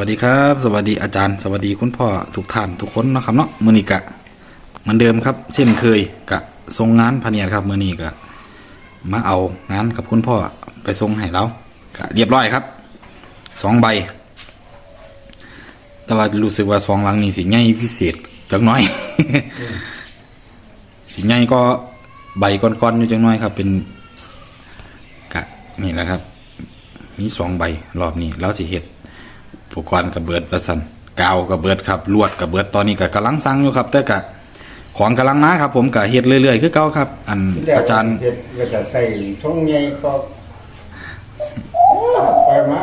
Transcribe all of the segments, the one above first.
สวัสดีครับ สวัสดีอาจารย์ สวัสดีคุณพ่อทุกท่านทุกคนนะครับเนาะมือนี้กะเหมือนเดิมครับ เช่นเคยกะส่งงานพเนียดครับมือนี้กะมาเอางานกับคุณพ่อไปส่งให้เรากะเรียบร้อยครับสองใบ แต่ว่ารู้สึกว่าสองหลังนี้สิใหญ่พิเศษจักหน้อย สิใหญ่ก็ใบก้อนๆอยู่จังน้อยครับ เป็นกะนี่แหละครับมีสองใบรอบนี้แล้วสิเฮ็ด อุปกรณ์กับเบิดประสันกาวกับเบิดครับลวดกับเบิดตอนนี้ก็กำลังสั่งอยู่ครับแต่กะของกำลังมาครับ ผมก็เฮ็ดเรื่อยๆคือเก่าครับ อันที่แรกอาจารย์เฮ็ดก็จะใส่ช่องใหญ่ก็ไปมา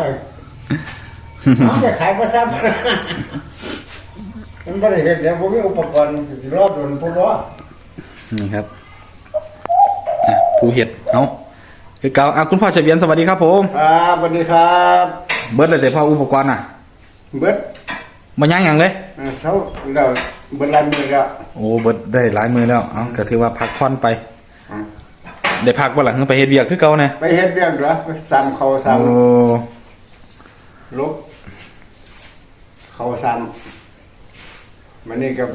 เอาไปขายประซับมันไม่ได้เห็นเดี๋ยวผมมีอุปกรณ์สิรอดโดนพวกว่านี่ครับอะผู้เฮ็ดเอาคือเก่าอะคุณพ่อเฉวียนสวัสดีครับผม ครับสวัสดีครับ เบิดเลยแต่พ่ออุปกรณ์น่ะ เบิดบ่ย่างหยังเลยอ่าเสาเราเบิดลายมือแล้วโอ้เบิดได้หลายมือแล้วเอาก็ถือว่าพักผ่อนไปอ่าได้พักบ่ล่ะคือไปเฮ็ดเวียกคือเก่านะไปเฮ็ดเรื่องเหรอไปซ้ำเขาซ้โอ้ำลบเขาซ้ำมันนี่กับ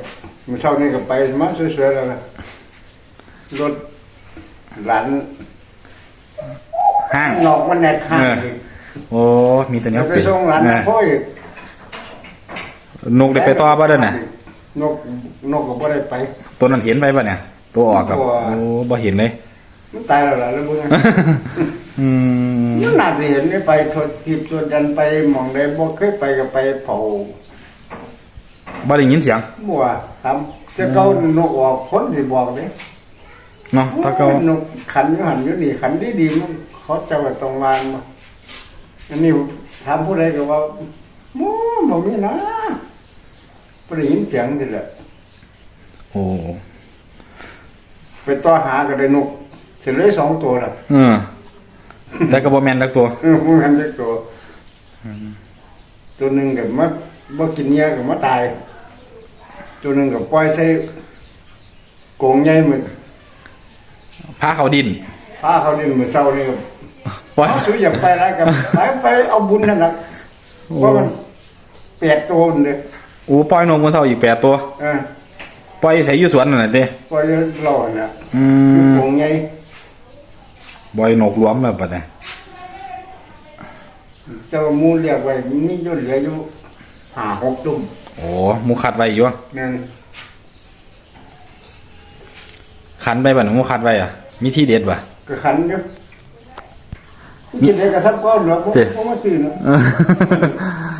มันเช้านี่ก็ไปมาสวยๆแล้วนะรถหลานห้าง นอกมันแนกข้างเออ อีกโอ้มีแต่แนเดี๋ยววไปเป็นส่งหลานนะพ่อย นกได้ไปต่อบ่เด้อน่ะ นกนกก็บ่ได้ไป ตัวนั้นเห็นไปป่ะเนี่ย ตัวออกกับตัวโอ้บ่เห็นเลย มันตายแล้วล่ะแล้วมึงอืมมันน่าจะเห็นไม่ไปทดทิพย์ทดดันไปหมองใดบ่เคยไปก็ไปเผาบ่ได้ยินเสียงบัวครับจะเก้านกออกคนสิบอกเด้เนาะถ้าเขานกขันอยู่หันอยู่นี่ขันดีดีๆมันเขาจะว่าตรงวานมาอันนี้ถามผู้ใดก็ว่าโม้บ่มีนะ บ่ได้ยินเสียงนี่แหละโอ้ไปต่อหาก็ได้นกเฉลยสองตัวละเออแต่ก็บ่แม่นทักตัวเออพวกนั้นจะตัวตัวหนึ่งกับมาบ่กินเนี้ยกับมาตาย ตัวหนึ่งกับปล่อยใส่กรงใหญ่เหมือนพาเขาดินป้าเขาเล่นเหมือนเศร้านี่กับปล่อย เขาซื้ออย่าไปไรกับไปไปเอาบุญนั่นนะเพราะมันแปดตัวเลยโอ้ปล่อยนกมื้อเช้าอีกแปดตัว เออปล่อยใส่อยู่สวนนั่นน่ะเด้ปล่อยหล่อน่ะอือยู่มกรงใหญ่ปล่อยนกรวมแล้วบัดนี้เจ้ามูเรียกไว้มีอยู่เหลืออยู่ห้าหกตุ่มโอ้หมูคัดไว้อยู่นั่นคันไปบัดนี้หมูคัดไว้อะ มีที่เด็ดบ่ก็ขันอยู่กินได้กระซับก้อนเหรอผมเจ๊ผมมาซื้อเนาะ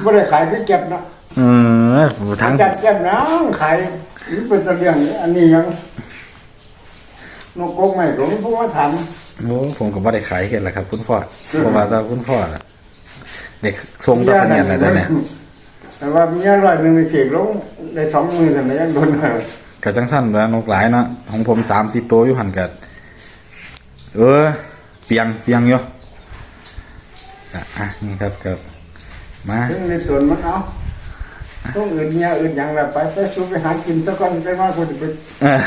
ไม่ได้ขายที่เก็บนะเอ อทั้งจัดเก็บนะขายนี่เป็นตะเลียงนี่อันนี้ยังนกกงไม่หลงพวกมาทโอ้ผมก็บ่ได้ขายเฮ็ดล่ะครับ คุณพ่อเพราะว่าถ้าคุณพ่อน่ะเด็กทรงำตะพะเนียนอะไรเนี่ยแต่ว่ามีอร่อยหนึ่งในเขกลงได้สองมือแต่ไหนยังโดนหาก็จังสั้นแล้วนกหลายเนาะของผม30ตัวอยู่หั่นก็เออ เปียงเปียงอยู่อะอะนี่ครับครับมาถึงในส่วนมันเอา ต้องอื่นเมียอื่นอย่างไรไปไปสู้ไปหากินสักคนไปมาคนจะไปเออ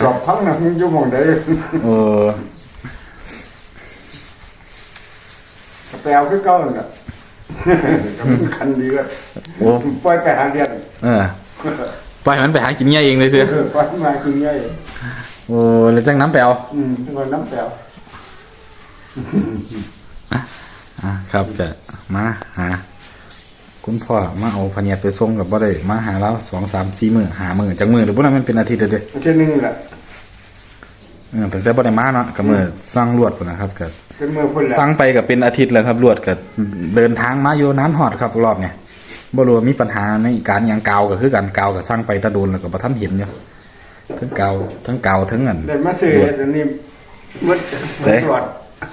จอบพังนะมึงอยู่หมองใดโอ้ไปเอาคือเก่าน่ะก็มันคันดีก็โอ้ปล่อยไปหาเรียนเออปล่อยให้มันไปหากินเงี้ยเองเลยซื้อเออปล่อยมากินง่ายโอ้แล้วจังน้ำไปเอาอืมคนน้ำแปลวอะครับจะมาหา คุณพ่อมาเอาพะเนียดไปส่งกับบ่ได้มาหาเราสองสามสี่มือหามือจังมือหรือพวกนั้นมันเป็นอาทิตย์เลยเด้เช่นนึงแหละเออตั้งแต่บ่ได้มาเนาะกับมือสร้างลวดพุ่นนะครับกับเป็นมือพุ่นแหละสั่งไปกับเป็นอาทิตย์แล้วครับลวดกับเดินทางมาอยู่นานฮอดครับรอบเนี่ยบ่รู้ว่ามีปัญหาในการหยังกาวก็คือกันกาวก็สั่งไปตะโดนแล้วก็บ่ทันเห็นอยู่ทั้งกาวทั้งกาวทั้งอัน เดินมาซื้ออันนี้มดมเสร็ดจหลอด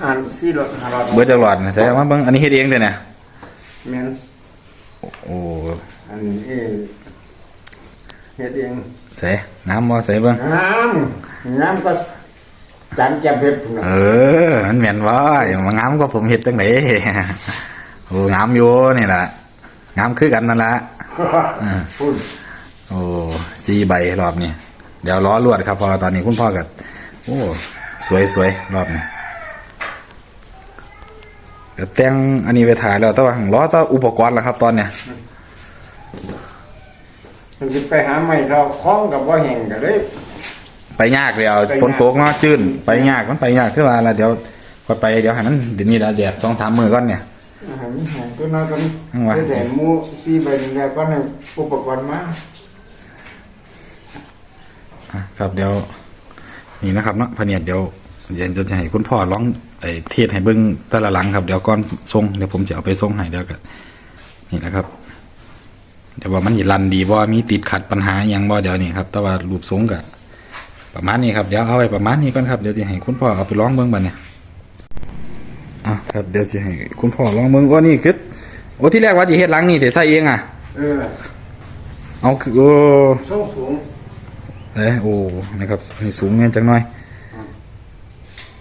อ่านซี่หลอดหาหลอดเบิดจักหลอดนะใช่มาเบิ่งอันนี้เฮ็ดเองเด้อเนี่ย แม่น โอ้อันนี้เองเฮ็ดเองใส่น้ำบ่ใส่เบิ่งงามงามก็จานแก้มเพชรพุ่นน่ะเออมันแม่นว่าอย่างมางามก็ผมเฮ็ดจังไดโอ้งามอยู่นี่ล่ะงามคือกันนั่นล่ะพุ่นโอ้สี่ใบรอบนี้เดี๋ยวล้อลวดครับเพอตอนนี้คุณพ่อกับโอ้สวยสวยรอบนี้ ก็แต่งอันนี้ไปถ่ายแล้วแต่ว่าหั่งล้อแตัวอุปกรณ์ล่ะครับ ตอนเนี้ยมันจะไปหาไม่เราคล้องกับว่าแห่งกันเลย ไปยากเลยเอาไปยาก ฝนตกเนาะจื้นไปยากมันไปยากขึ้นมาแล้วเดี๋ยวค่อยไปเดี๋ยวให้มันเดี๋ยวนี้ละแดดต้องทำมือก่อนเนี่ย อาหารแห่งตัวนั้นก็ข้างหลังได้แต่หมูซีใบหนึงแล้วก็ให้อุปกรณ์มาอะครับเดี๋ยวนี่นะครับเนาะพะเนียดเดี๋ยวเดี๋ยวจะให้คุณพ่อร้อง ไอ้เทศให้เบิ้งแต่ละหลังครับเดี๋ยวก่อนส่งเดี๋ยวผมจะเอาไปส่งให้เดี๋ยวกันนี่แหละครับ เดี๋ยวว่ามันจะรันดีบ่มีติดขัดปัญหาอหย่างบ่เดี๋ยวนี้ครับ แต่ว่ารูปทรงก็ประมาณนี้ครับเดี๋ยวเอาไว้ประมาณนี้ก่อนครับเดี๋ยวจะให้คุณพ่อเอาไปร้องเบิ้งบัดเนี่ยอะครับเดี๋ยวจะให้คุณพ่อร้องเบิ้งว่านี่คือโอ้ที่แรกว่าจะเฮ็ดหลังนี่แต่ใส่เองอะเออเอาคือโอ้สูงสูงเอ้ยโอ้นะครับนี่สูงเงี้ยจังหน่อย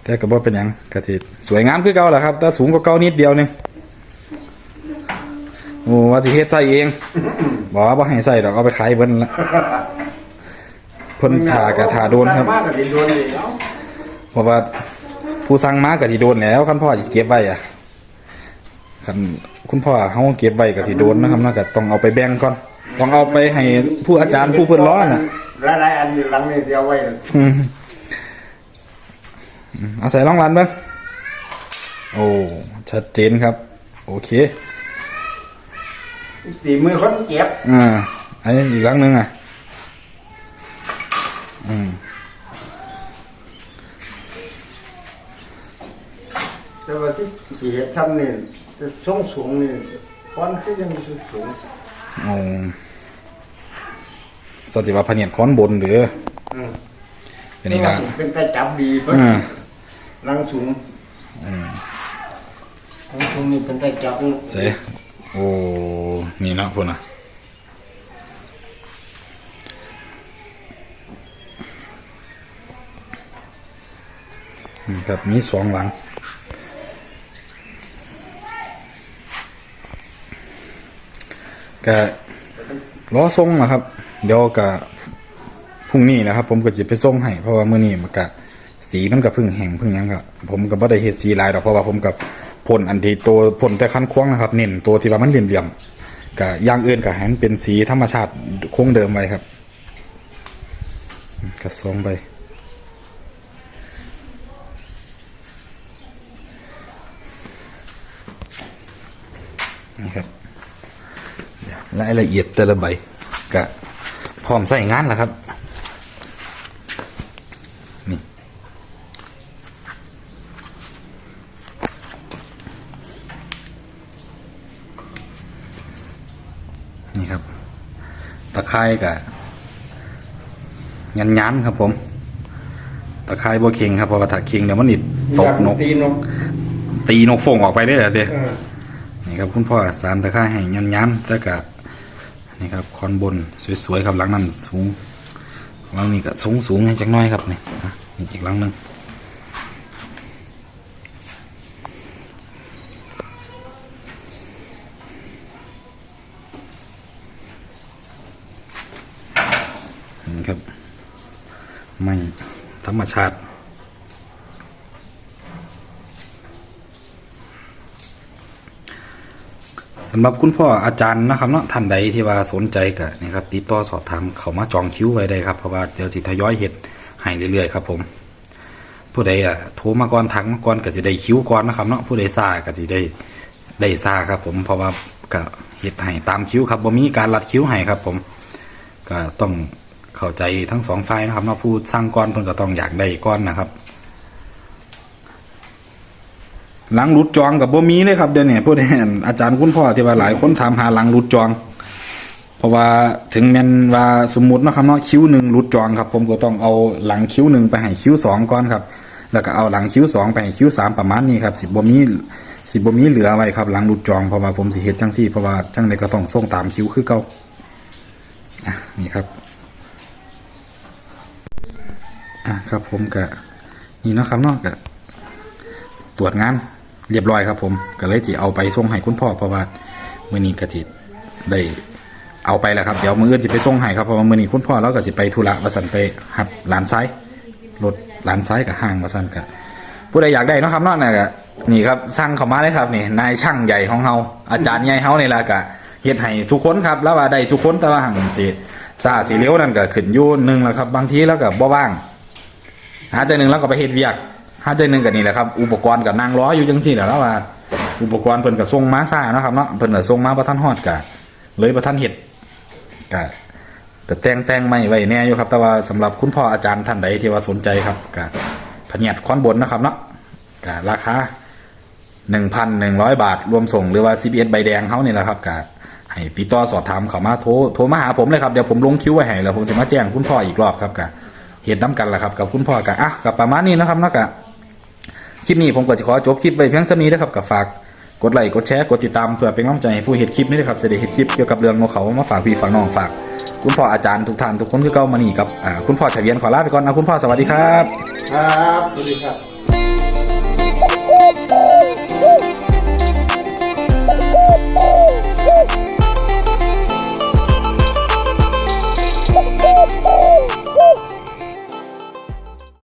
แต่ก็บ่เป็นหยังกะทิสวยงามคือเก่าแหละครับแต่สูงกว่าเก่านิดเดียวหนึงโอ้ว่าสิเฮ็ดใส่เองบอกว่าบ่ให้ใส่ดอกเอาไปขายเบิ่นละเพิ่นทากะทาโดนครับ มากกับที่โดนเลยเนาะเพราะว่าผู้สั่งมากะสิโดนแล้วคันพ่อสิเก็บไว้อะคันคุณพ่อเฮาเก็บไว้กะสิโดนนะครับเนาะก็ต้องเอาไปแบ่งก่อน ต้องเอาไปให้ผู้อาจารย์ผู้เพิ่นร้อนน่ะหลายๆอันอยู่หลังนี่จะเอาไว้ อืม เอาใส่ร่องรันบ้างโอ้ชัดเจนครับ โอเคตีมือคนเจ็บอ่าอันนี้อีกครั้งหนึ่งอะอืมแต่ว่าที่ที่เห็ดทำนี่จะสูงสูงนี่ควันคือยังสูงสูงโอ้สติว่าพะเนียดค้อนบนหรือ อืมเป็นนี่ละเป็นแต่จับดีเพิ่นอ่าห ลังสูงหลังสูงนี่เป็นแต่จับเสโอ้นี่นะพุ่นอะอืมครับมีสองหลังก็ล้อทรงนะครับ เดี๋ยวก็พรุ่งนี้นะครับ ผมก็จะไปส่งให้เพราะว่ามื้อนี้มันก็ สีมันก็เพิ่งแห้งเพิ่งยังก็ผมก็บ่ได้เฮ็ดสีลายดอกเพราะว่าผมกับพ่นอันที่ตัวพ่นแต่คันควงนะครับ เน้นตัวที่ว่ามันเหลี่ยมๆก็อย่างอื่นก็ให้มันเป็นสีธรรมชาติคงเดิมไว้ครับก็ส่งไปนี่ครับรายละเอียดแต่ละใบก็พร้อมใส่งานแล้วครับ นี่ครับ ตะไคร้กับยันยันๆครับผม ตะไคร้บัวเค็งครับเพราะว่าถ้าเค็งเดี๋ยวมันนิดตกนก ตีนกตีนกฟงออกไปได้เหรอเด้เออนี่ครับคุณพ่อสารตะไคร้ให้ยันยันๆแต่กะนี่ครับคอนบนสวยๆครับหลังนั้นสูงหลังนี้ก็สูงสูงๆให้จักหน้อยครับนี่อะนี่อีกหลังหนึงนี่ครับ ไม่ธรร มชาติสำหรับคุณพ่ออาจารย์นะครับเนาะท่านใดที่ว่าสนใจก็นี่ครับติดต่อสอบถามเขามาจองคิวไว้ได้ครับเพราะว่าเดี๋ยวสิทยอยเฮ็ดให้เรื่อยๆครับผมผู้ใดอะโทรมาก่อนทักมาก่อนก็สิได้คิวก่อนนะครับเนาะผู้ใดซาก็สิได้ได้ซาครับผมเพราะว่าก็เฮ็ดให้ตามคิวครับบ่มีการรัดคิวให้ครับผมก็ต้อง เข้าใจทั้งสองฝ่ายนะครับเนาะผู้สร้างก่อนเพิ่นก็ต้องอยากได้ก่อนนะครับ หลังรุดจองกับบ่มีเลยครับเดี๋ยวนี้พูดให้อาจารย์คุณพ่อที่ว่าหลายคนถามหาหลังรุดจอง เพราะว่าถึงแม้นว่าสมมุตินะครับเนาะคิ้วหนึ่งรุดจองครับ ผมก็ต้องเอาหลังคิ้วหนึ่งไปให้คิ้วสองก่อนครับ แล้วก็เอาหลังคิ้วสองไปให้คิ้วสามประมาณนี้ครับสิบบ่มีสิบบ่มีเหลือไว้ครับหลังรุดจองเพราะว่าผมสิเฮ็ดจังซี่เพราะว่าจังไดก็ต้องส่งตามคิ้วคือเก่าอะนี่ครับ อะ ครับ ผมก็นี่นะครับเนาะก็ตรวจงานเรียบร้อยครับ ผมก็เลยจีเอาไปส่งให้คุณพ่อเพราะว่ามื่อนี้ก็จิได้เอาไปแล้วครับเดี๋ยวมืออื่นจะไปส่งให้ครับเพราะว่ามื่อนี้คุณพ่อเราก็จะไปธุระวาสันไปหับหลานซ้ายรถหลานซ้ายกับห้างวาสันกับผู้ใดอยากได้นะครับเนาะนะก็นี่ครับสั่งเข้ามาเลยครับนี่นายช่างใหญ่ของเฮาอาจารย์ใหญ่เฮานี่ละก็เฮ็ดให้ทุกคนครับ แล้วว่าได้ทุกคนแต่ว่าหังสิซาสีเหลวนั่นก็ขึ้นยู่หนึงแล้วครับ บางทีแล้วก็บ่ว่าง หาใจหนึ่งแล้วก็ไปเฮ็ดเวียกหาใจหนึ่งก็นี่แหละครับ อุปกรณ์ก็นั่งรออยู่จังซี่แหละแล้วว่าอุปกรณ์เพิ่นก็ส่งม้าซ่านะครับเนาะเพิ่นก็ส่งม้าบ่ทันฮอดก็เลยบ่ทันเฮ็ดก็ก็แต่งแต่งไม่ไว้แน่อยู่ครับ แต่ว่าสำหรับคุณพ่ออาจารย์ท่านใดที่ว่าสนใจครับก็พะเนียดคอนบนนะครับเนาะก็ราคา1,100บาท รวมส่งหรือว่า CBS ใบแดงเขาเนี่แหละครับก็ให้ติดต่อสอบถามเขามาโทรโทรมาหาผมเลยครับ เดี๋ยวผมลงคิวไว้ให้แล้วผมจะมาแจ้งคุณพ่ออีกรอบครับก็ เหตุน้ำกันแหละครับกับคุณพ่อกันอะกับประมาณนี้นะครับเนาะกะคลิปนี้ผมก็จะขอจบคลิปไปเพียงเท่านี้นะครับกับฝากกดไลค์กดแชร์กดติดตามเพื่อเป็นกำลังใจให้ผู้เห็นคลิปนี้นะครับเสด็จเห็นคลิปเกี่ยวกับเรื่องโมเขามาฝากพี่ฝากน้องฝาก คุณพ่ออาจารย์ทุกท่านทุกคนที่เก้ามานี่กับอ่าคุณพ่อเฉวียนขอลาไปก่อนนะคุณพ่อสวัสดีครับ ครับสวัสดีครับ